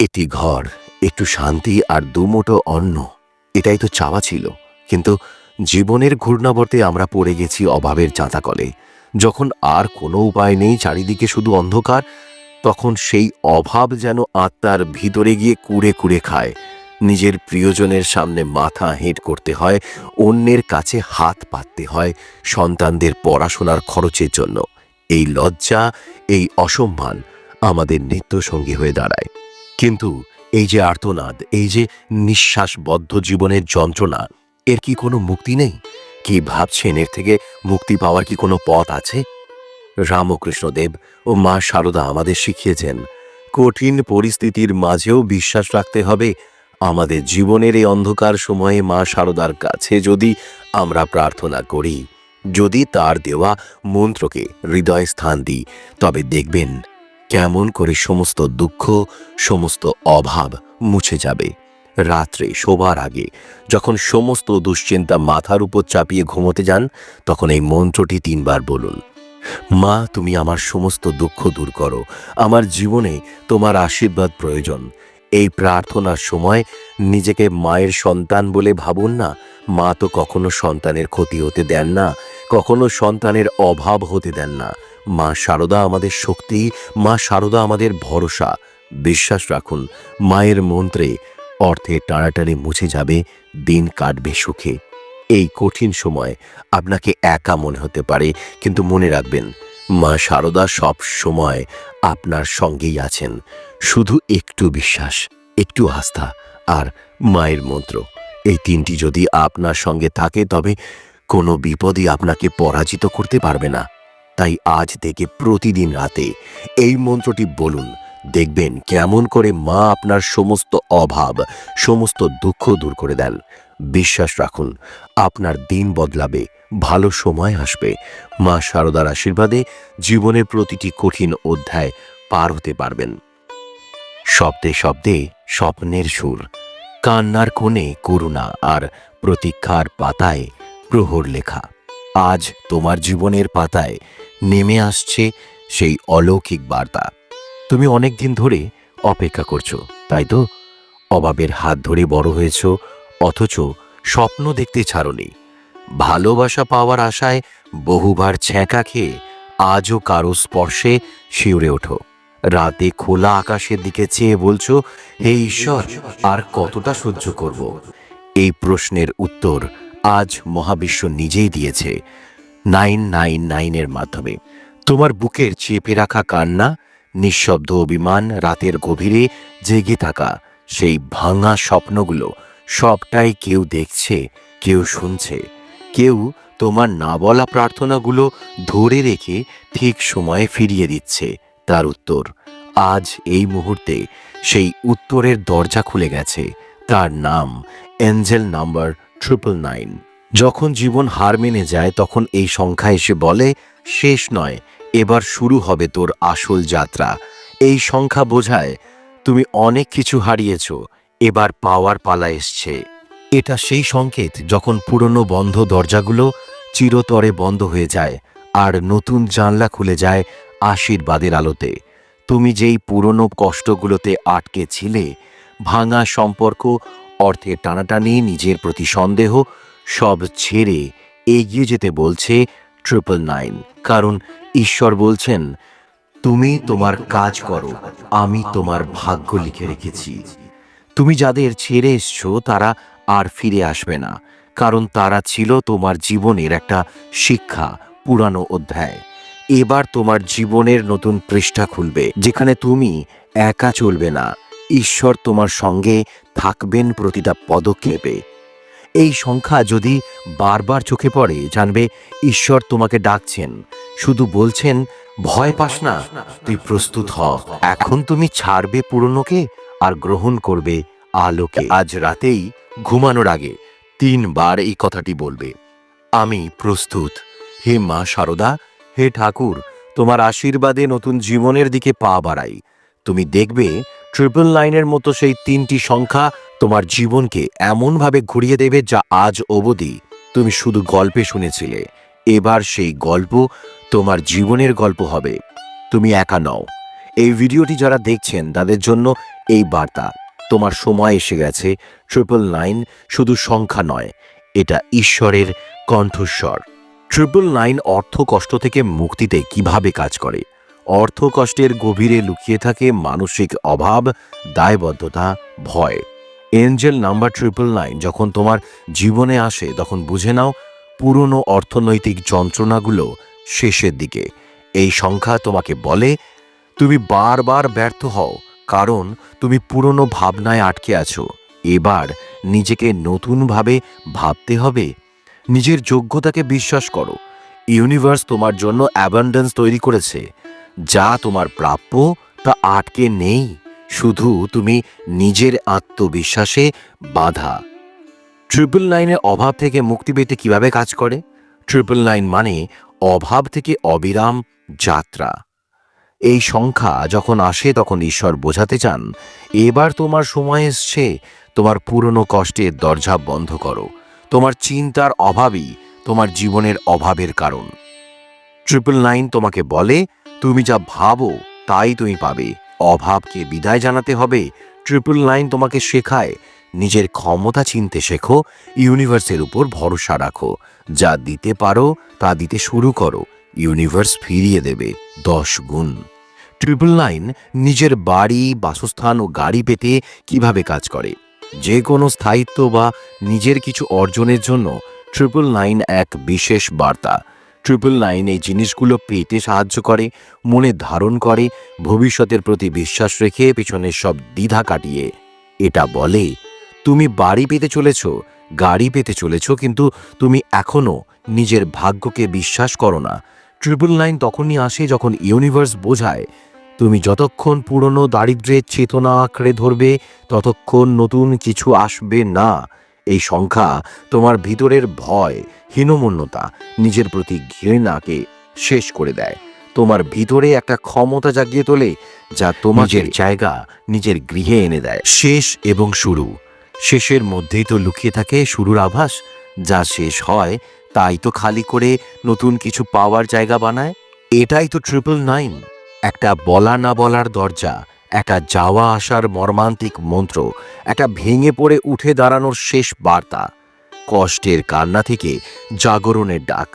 একটি ঘর, একটু শান্তি আর দুমুটো অন্ন। এটাই তো চাওয়া ছিল। কিন্তু জীবনের ঘূর্ণাবর্তে আমরা পড়ে গেছি অভাবের চাঁতাকলে যখন আর কোনো উপায় নেই চারিদিকে শুধু অন্ধকার, তখন সেই অভাব যেন আত্মার ভিতরে গিয়ে কুড়ে কুড়ে খায়। নিজের প্রিয়জনের সামনে মাথা হেঁট করতে হয়, অন্যের কাছে হাত পাততে হয় সন্তানদের পড়াশোনার খরচের জন্য। এই লজ্জা, এই অসম্মান আমাদের নিত্যসঙ্গী হয়ে দাঁড়ায়। কিন্তু এই যে আর্তনাদ, এই যে নিঃশ্বাসবদ্ধ জীবনের যন্ত্রণা, এর কি কোনো মুক্তি নেই? কি ভাবছেন? এর থেকে মুক্তি পাওয়ার কি কোনো পথ আছে? রামকৃষ্ণদেব ও মা শারদা আমাদের শিখিয়েছেন, কঠিন পরিস্থিতির মাঝেও বিশ্বাস রাখতে হবে, আমাদের জীবনের এই অন্ধকার সময়ে মা শারদার কাছে যদি আমরা প্রার্থনা করি, যদি তার দেওয়া মন্ত্রকে হৃদয় স্থান দিই, তবে দেখবেন কেমন করে সমস্ত দুঃখ, সমস্ত অভাব মুছে যাবে? রাত্রে শোবার আগে যখন সমস্ত দুশ্চিন্তা মাথার উপর চাপিয়ে ঘুমোতে যান, তখন এই মন্ত্রটি তিনবার বলুন। মা, তুমি আমার সমস্ত দুঃখ দূর করো। আমার জীবনে তোমার আশীর্বাদ প্রয়োজন। এই প্রার্থনার সময় নিজেকে মায়ের সন্তান বলে ভাবুন না। মা তো কখনো সন্তানের ক্ষতি হতে দেন না, কখনো সন্তানের অভাব হতে দেন না। মা শারদা আমাদের শক্তি, মা শারদা আমাদের ভরসা। বিশ্বাস রাখুন, মায়ের মন্ত্রে অর্থে টানাটানি মুছে যাবে, দিন কাটবে সুখে। এই কঠিন সময় আপনাকে একা মনে হতে পারে, কিন্তু মনে রাখবেন, মা শারদা সব সময় আপনার সঙ্গেই আছেন। শুধু একটু বিশ্বাস, একটু আস্থা আর মায়ের মন্ত্র। এই তিনটি যদি আপনার সঙ্গে থাকে, তবে কোনো বিপদই আপনাকে পরাজিত করতে পারবে না। তাই আজ থেকে প্রতিদিন রাতে এই মন্ত্রটি বলুন। দেখবেন কেমন করে মা আপনার সমস্ত অভাব, সমস্ত দুঃখ দূর করে দেন। বিশ্বাস রাখুন, আপনার দিন বদলাবে, ভালো সময় আসবে। মা শারদার আশীর্বাদে জীবনের প্রতিটি কঠিন অধ্যায় পার হতে পারবেন। শব্দে শব্দে স্বপ্নের সুর, কান্নার কোণে করুণা আর প্রতীক্ষার পাতায় প্রহর লেখা। আজ তোমার জীবনের পাতায় নেমে আসছে সেই অলৌকিক বার্তা। তুমি অনেক দিন ধরে অপেক্ষা করছ, তাই তো? অভাবের হাত ধরে বড় হয়েছ, অথচ স্বপ্ন দেখতে ছাড়নি। ভালোবাসা পাওয়ার আশায় বহুবার ছ্যাঁকা খেয়ে আজও কারও স্পর্শে শিউরে ওঠো। রাতে খোলা আকাশের দিকে চেয়ে বলছো, হে ঈশ্বর, আর কতটা সহ্য করব? এই প্রশ্নের উত্তর আজ মহাবিশ্ব নিজেই দিয়েছে। নাইন নাইন নাইনের মাধ্যমে। তোমার বুকের চেপে রাখা কান্না, নিঃশব্দ অভিমান, রাতের গভীরে জেগে থাকা সেই ভাঙা স্বপ্নগুলো সবটাই কেউ দেখছে, কেউ শুনছে। কেউ তোমার না বলা প্রার্থনাগুলো ধরে রেখে ঠিক সময়ে ফিরিয়ে দিচ্ছে, তার উত্তর। আজ এই মুহূর্তে সেই উত্তরের দরজা খুলে গেছে, তার নাম, এঞ্জেল নাম্বার ট্রিপল নাইন যখন জীবন হার মেনে যায়, তখন এই সংখ্যা এসে বলে, শেষ নয়, এবার শুরু হবে তোর আসল যাত্রা। এই সংখ্যা বোঝায়, তুমি অনেক কিছু হারিয়েছ, এবার পাওয়ার পালা এসছে। এটা সেই সংকেত যখন পুরনো বন্ধ দরজাগুলো চিরতরে বন্ধ হয়ে যায় আর নতুন জানলা খুলে যায় আশীর্বাদের আলোতে। তুমি যেই পুরনো কষ্টগুলোতে আটকে ছিলে, ভাঙা সম্পর্ক, অর্থের টানাটানি, নিজের প্রতি সন্দেহ সব ছেড়ে এগিয়ে যেতে বলছে ট্রিপল নাইন কারণ ঈশ্বর বলছেন, তুমি তোমার কাজ করো, আমি তোমার ভাগ্য লিখে রেখেছি। তুমি যাদের ছেড়ে এসছো, তারা আর ফিরে আসবে না। কারণ তারা ছিল তোমার জীবনের একটা শিক্ষা, পুরানো অধ্যায়। এবার তোমার জীবনের নতুন পৃষ্ঠা খুলবে, যেখানে তুমি একা চলবে না। ঈশ্বর তোমার সঙ্গে থাকবেন প্রতিটা পদক্ষেপে। এই সংখ্যা যদি বারবার চোখে পড়ে, জানবে, ঈশ্বর তোমাকে ডাকছেন। শুধু বলছেন, ভয় পাস না, তুই প্রস্তুত হ। এখন তুমি ছাড়বে পুরনোকে আর গ্রহণ করবে আলোকে। আজ রাতেই, ঘুমানোর আগে তিনবার এই কথাটি বলবে। আমি প্রস্তুত। হে মা শারদা হে ঠাকুর, তোমার আশীর্বাদে নতুন জীবনের দিকে পা বাড়াই। তুমি দেখবে ট্রিপল লাইনের মতো সেই তিনটি সংখ্যা তোমার জীবনকে এমনভাবে ঘুরিয়ে দেবে যা আজ অবধি তুমি শুধু গল্পে শুনেছিলে। এবার সেই গল্প তোমার জীবনের গল্প হবে। তুমি একা নও। এই ভিডিওটি যারা দেখছেন, তাদের জন্য এই বার্তা, তোমার সময় এসে গেছে। ট্রিপল নাইন শুধু সংখ্যা নয়, এটা ঈশ্বরের কণ্ঠস্বর। ট্রিপল নাইন অর্থ কষ্ট থেকে মুক্তিতে কীভাবে কাজ করে? অর্থ কষ্টের গভীরে লুকিয়ে থাকে মানসিক অভাব, দায়বদ্ধতা, ভয়। এঞ্জেল নাম্বার ট্রিপল নাইন, যখন তোমার জীবনে আসে, তখন বুঝে নাও, পুরনো অর্থনৈতিক যন্ত্রণাগুলো শেষের দিকে। এই সংখ্যা তোমাকে বলে, তুমি বারবার ব্যর্থ হও, কারণ তুমি পুরনো ভাবনায় আটকে আছো। এবার নিজেকে নতুনভাবে ভাবতে হবে। নিজের যোগ্যতাকে বিশ্বাস করো। ইউনিভার্স তোমার জন্য অ্যাবান্ডেন্স তৈরি করেছে। যা তোমার প্রাপ্য তা আটকে নেই। শুধু তুমি নিজের আত্মবিশ্বাসে বাধা। ট্রিপল নাইনের অভাব থেকে মুক্তি পেতে কীভাবে কাজ করে? ট্রিপল নাইন মানে অভাব থেকে অবিরাম যাত্রা। এই সংখ্যা যখন আসে, তখন ঈশ্বর বোঝাতে চান, এবার তোমার সময় এসছে, তোমার পুরনো কষ্টের দরজা বন্ধ করো। তোমার চিন্তার অভাবই তোমার জীবনের অভাবের কারণ। ট্রিপল নাইন তোমাকে বলে তুমি যা ভাবো, তাই তুমি পাবে। অভাবকে বিদায় জানাতে হবে, ট্রিপল নাইন তোমাকে শেখায়। নিজের ক্ষমতা চিনতে শেখো, ইউনিভার্সের উপর ভরসা রাখো। যা দিতে পারো, তা দিতে শুরু করো। ইউনিভার্স ফিরিয়ে দেবে দশ গুণ। ট্রিপল নাইন নিজের বাড়ি, বাসস্থান ও গাড়ি পেতে কীভাবে কাজ করে? যে কোনো স্থায়িত্ব বা নিজের কিছু অর্জনের জন্য ট্রিপল নাইন এক বিশেষ বার্তা। ট্রিপল নাইন এই জিনিসগুলো পেতে সাহায্য করে, মনে ধারণ করে, ভবিষ্যতের প্রতি বিশ্বাস রেখে পেছনের সব দ্বিধা কাটিয়ে। এটা বলে, তুমি বাড়ি পেতে চলেছ, গাড়ি পেতে চলেছ, কিন্তু তুমি এখনও নিজের ভাগ্যকে বিশ্বাস করো না। ট্রিপল নাইন তখনই আসে যখন ইউনিভার্স বোঝায়, তুমি যতক্ষণ পুরনো দারিদ্র্যের চেতনা আঁকড়ে ধরবে, ততক্ষণ নতুন কিছু আসবে না। এই সংখ্যা তোমার ভিতরের ভয় হীনমন্যতা নিজের প্রতি ঘৃণাকে শেষ করে দেয়। তোমার ভিতরে একটা ক্ষমতা জাগিয়ে তোলে যা তোমাদের জায়গা নিজের গৃহে এনে দেয়। শেষ এবং শুরু। শেষের মধ্যেই তো লুকিয়ে থাকে শুরুর আভাস। যা শেষ হয় তাই তো খালি করে নতুন কিছু পাওয়ার জায়গা বানায়। এটাই তো ট্রিপল নাইন একটা বলা না বলার দরজা। একটা যাওয়া আসার মর্মান্তিক মন্ত্র, একটা ভেঙে পড়ে উঠে দাঁড়ানোর শেষ বার্তা। কষ্টের কান্না থেকে জাগরণের ডাক।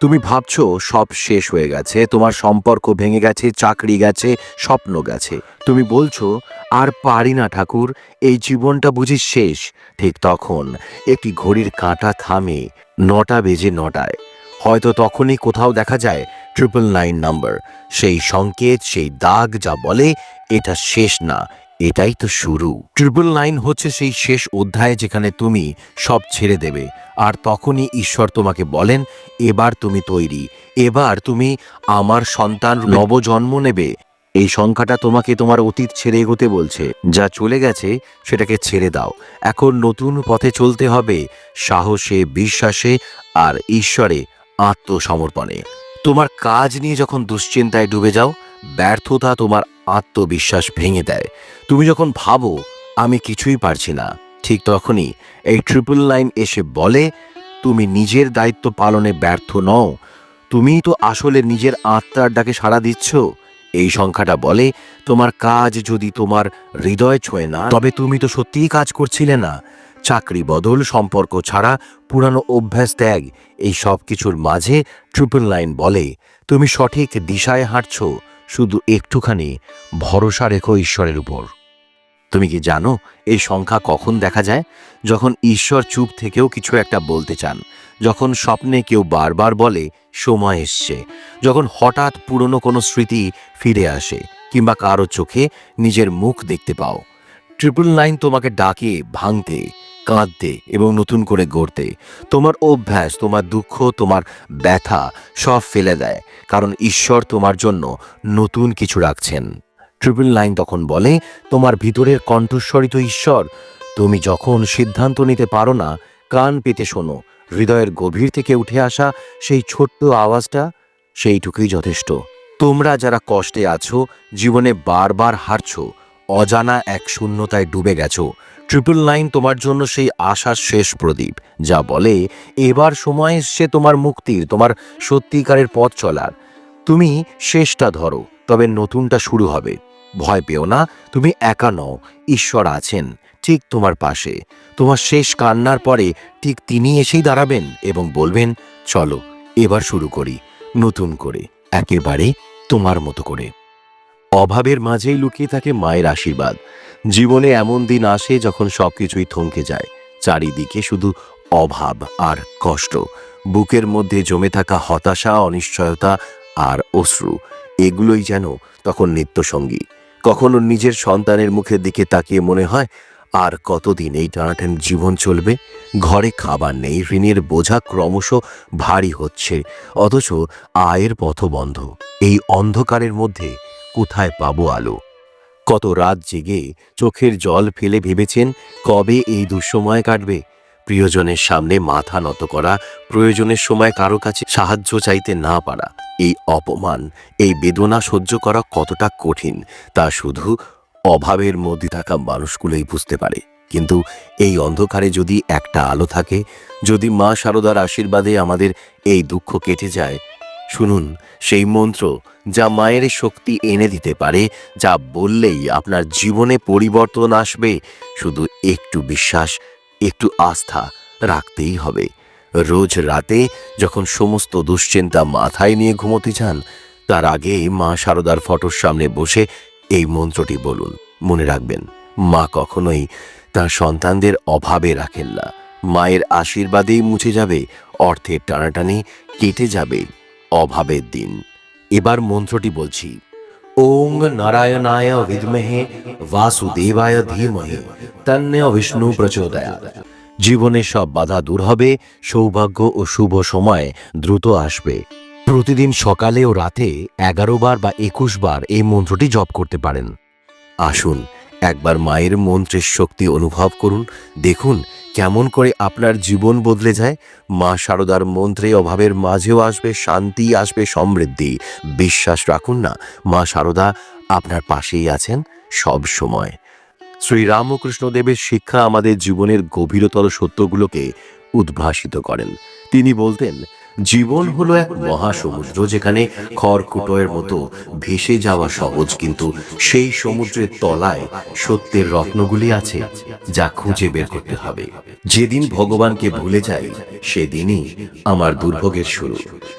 তুমি ভাবছ, সব শেষ হয়ে গেছে, তোমার সম্পর্ক ভেঙে গেছে, চাকরি গেছে, স্বপ্ন গেছে। তুমি বলছো, আর পারি না ঠাকুর, এই জীবনটা বুঝি শেষ। ঠিক তখন একটি ঘড়ির কাঁটা থামে নটা বেজে নটায়। হয়তো তখনই কোথাও দেখা যায় ট্রিপল নাইন নাম্বার সেই সংকেত, সেই দাগ যা বলে, এটা শেষ না, এটাই তো শুরু। ট্রিপল নাইন হচ্ছে সেই শেষ অধ্যায় যেখানে তুমি সব ছেড়ে দেবে। আর তখনই ঈশ্বর তোমাকে বলেন, এবার তুমি তৈরি। এবার তুমি আমার সন্তান নবজন্ম নেবে। এই সংখ্যাটা তোমাকে তোমার অতীত ছেড়ে এগোতে বলছে। যা চলে গেছে, সেটাকে ছেড়ে দাও। এখন নতুন পথে চলতে হবে, সাহসে, বিশ্বাসে আর ঈশ্বরে। আত্মসমর্পণে। তোমার কাজ নিয়ে যখন দুশ্চিন্তায় ডুবে যাও, ব্যর্থতা তোমার আত্মবিশ্বাস ভেঙে দেয়। তুমি যখন ভাবো, আমি কিছুই পারছি না, ঠিক তখনই এই ট্রিপল লাইন এসে বলে, তুমি নিজের দায়িত্ব পালনে ব্যর্থ নও। তুমি তো আসলে নিজের আত্মার ডাকে সাড়া দিচ্ছ। এই সংখ্যাটা বলে, তোমার কাজ যদি তোমার হৃদয় ছোঁয় না, তবে তুমি তো সত্যিই কাজ করছিলে না। চাকরি বদল, সম্পর্ক ছাড়া, পুরানো অভ্যাস ত্যাগ, এই সব কিছুর মাঝে ট্রিপল লাইন বলে, তুমি সঠিক দিশায় হাঁটছ, শুধু একটুখানি ভরসা রেখো ঈশ্বরের উপর। তুমি কি জানো, এই সংখ্যা কখন দেখা যায়? যখন ঈশ্বর চুপ থেকেও কিছু একটা বলতে চান, যখন স্বপ্নে কেউ বারবার বলে, সময় এসছে। যখন হঠাৎ পুরনো কোনো স্মৃতি ফিরে আসে, কিংবা কারও চোখে নিজের মুখ দেখতে পাও ট্রিপল নাইন তোমাকে ডাকে ভাঙতে কাঁদতে এবং নতুন করে গড়তে। তোমার অভ্যাস, তোমার দুঃখ, তোমার ব্যথা সব ফেলে দেয়, কারণ ঈশ্বর তোমার জন্য নতুন কিছু রাখছেন। ট্রিপল নাইন তখন বলে, তোমার ভিতরের কণ্ঠস্বরিত ঈশ্বর। তুমি যখন সিদ্ধান্ত নিতে পারো না, কান পেতে শোনো। হৃদয়ের গভীর থেকে উঠে আসা সেই ছোট্ট আওয়াজটা সেইটুকুই যথেষ্ট। তোমরা যারা কষ্টে আছো, জীবনে বারবার হারছো, অজানা এক শূন্যতায় ডুবে গেছো। ট্রিপল নাইন তোমার জন্য সেই আশার শেষ প্রদীপ, যা বলে, এবার সময় এসছে তোমার মুক্তির, তোমার সত্যিকারের পথ চলার। তুমি শেষটা ধরো, তবে নতুনটা শুরু হবে। ভয় পেও না, তুমি একা নও, ঈশ্বর আছেন ঠিক তোমার পাশে। তোমার শেষ কান্নার পরে ঠিক তিনি এসেই দাঁড়াবেন এবং বলবেন, চলো, এবার শুরু করি, নতুন করে, একেবারে তোমার মতো করে। অভাবের মাঝেই লুকিয়ে থাকে মায়ের আশীর্বাদ। জীবনে এমন দিন আসে যখন সবকিছুই থমকে যায়। চারিদিকে শুধু অভাব আর কষ্ট। বুকের মধ্যে জমে থাকা হতাশা, অনিশ্চয়তা আর অশ্রু, এগুলোই যেন তখন নিত্যসঙ্গী। কখনো নিজের সন্তানের মুখের দিকে তাকিয়ে মনে হয়, আর কতদিন এই টানাটানি জীবন চলবে? ঘরে খাবার নেই, ঋণের বোঝা ক্রমশ ভারী হচ্ছে, অথচ আয়ের পথ বন্ধ। এই অন্ধকারের মধ্যে কোথায় পাবো আলো? কত রাত জেগে চোখের জল ফেলে ভেবেছেন কবে এই দুঃসময় কাটবে? প্রিয়জনের সামনে মাথা নত করা, প্রয়োজনের সময় কারও কাছে সাহায্য চাইতে না পারা, এই অপমান, এই বেদনা সহ্য করা কতটা কঠিন, তা শুধু অভাবের মধ্যে থাকা মানুষগুলোই বুঝতে পারে। কিন্তু এই অন্ধকারে যদি একটা আলো থাকে, যদি মা শারদার আশীর্বাদে আমাদের এই দুঃখ কেটে যায় শুনুন, সেই মন্ত্র যা মায়ের শক্তি এনে দিতে পারে, যা বললেই আপনার জীবনে পরিবর্তন আসবে। শুধু একটু বিশ্বাস, একটু আস্থা রাখতেই হবে। রোজ রাতে যখন সমস্ত দুশ্চিন্তা মাথায় নিয়ে ঘুমোতে যান, তার আগে মা সারদার ফটোর সামনে বসে এই মন্ত্রটি বলুন। মনে রাখবেন, মা কখনোই তার সন্তানদের অভাবে রাখেন না। মায়ের আশীর্বাদেই মুছে যাবে, অর্থের টানাটানি কেটে যাবে। অভাবের দিন। এবার মন্ত্রটি বলছি, ওং নারায়ণায় বিদ্মহে বাসুদেবায় ধীমহে তন্য বিষ্ণু প্রচোদয়াৎ। জীবনে সব বাধা দূর হবে, সৌভাগ্য ও শুভ সময় দ্রুত আসবে। প্রতিদিন সকালে ও রাতে এগারো বার বা একুশ বার এই মন্ত্রটি জপ করতে পারেন। আসুন, একবার মায়ের মন্ত্রের শক্তি অনুভব করুন, দেখুন কেমন করে আপনার জীবন বদলে যায়? মা শারদার মন্ত্রে অভাবের মাঝেও আসবে শান্তি, আসবে সমৃদ্ধি। বিশ্বাস রাখুন না, মা শারদা আপনার পাশেই আছেন সব সময়। শ্রী দেবের শিক্ষা আমাদের জীবনের গভীরতর সত্যগুলোকে উদ্ভাসিত করেন। তিনি বলতেন জীবন হলো এক মহাসমুদ্র যেখানে খড়কুটোয়ের মতো ভেসে যাওয়া সহজ, কিন্তু সেই সমুদ্রের তলায় সত্যের রত্নগুলি আছে যা খুঁজে বের করতে হবে। যেদিন ভগবানকে ভুলে যাই, সেদিনই আমার দুর্ভোগের শুরু।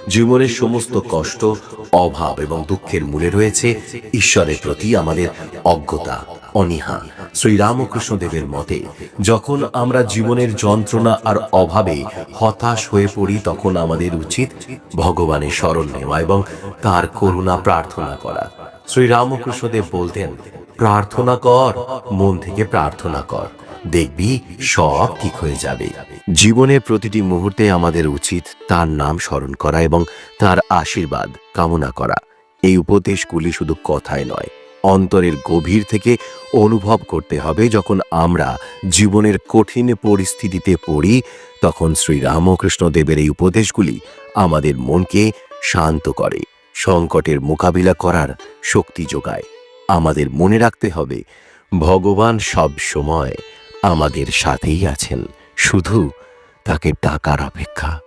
জীবনের সমস্ত কষ্ট, অভাব এবং দুঃখের মূলে রয়েছে ঈশ্বরের প্রতি আমাদের অজ্ঞতা অনীহা। শ্রীরামকৃষ্ণ দেবের মতে, যখন আমরা জীবনের যন্ত্রণা আর অভাবে হতাশ হয়ে পড়ি, তখন আমাদের উচিত ভগবানের স্মরণ নেওয়া এবং তার করুণা প্রার্থনা করা। শ্রীরামকৃষ্ণদেব বলতেন, প্রার্থনা কর, মন থেকে প্রার্থনা কর। দেখবি, সব ঠিক হয়ে যাবে। জীবনের প্রতিটি মুহূর্তে আমাদের উচিত তার নাম স্মরণ করা এবং তার আশীর্বাদ কামনা করা। এই উপদেশগুলি শুধু কথায় নয় অন্তরের গভীর থেকে অনুভব করতে হবে। যখন আমরা জীবনের কঠিন পরিস্থিতিতে পড়ি, তখন শ্রী রামকৃষ্ণ দেবের এই উপদেশগুলি আমাদের মনকে শান্ত করে, সংকটের মোকাবিলা করার শক্তি যোগায়। আমাদের মনে রাখতে হবে, ভগবান সব সময় আমাদের সাথেই আছেন, শুধু তাকে ডাকার অপেক্ষা।